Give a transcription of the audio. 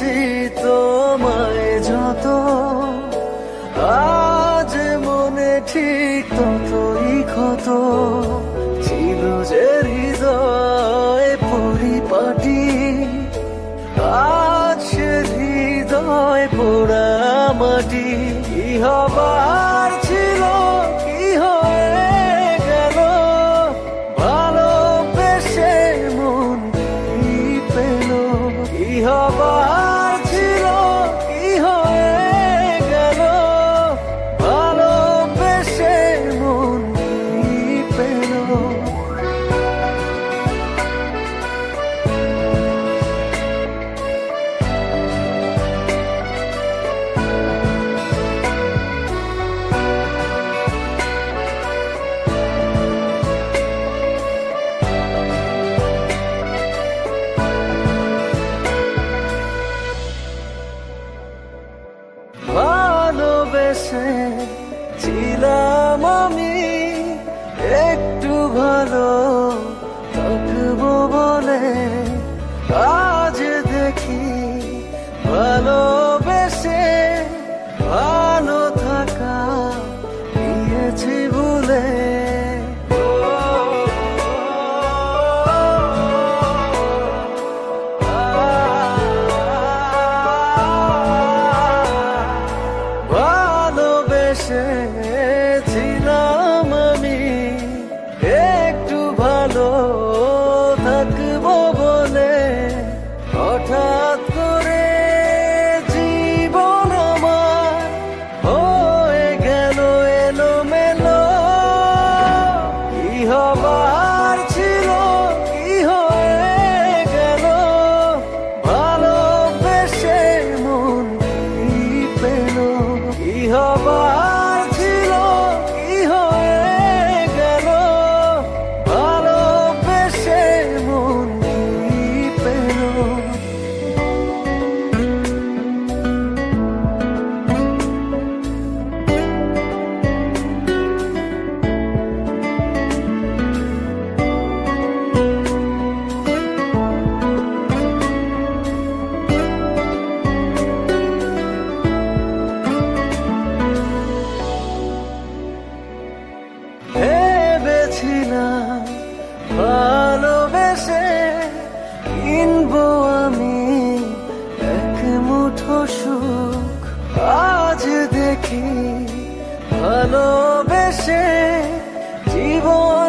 দেখেছি তোমায় যত। আজ মনে ঠিক ততই ক্ষত। ছিল যে হৃদয় পরিপাটি। আজ হৃদয় পোড়া মাটি। কি ছিলাম আমি একটু ভালো থাকব বলে আজ দেখি ভালোবেসে ভালো ভালোবেসে কিনবো আমি এক মুঠো সুখ। আজ দেখি ভালোবেসে জীবন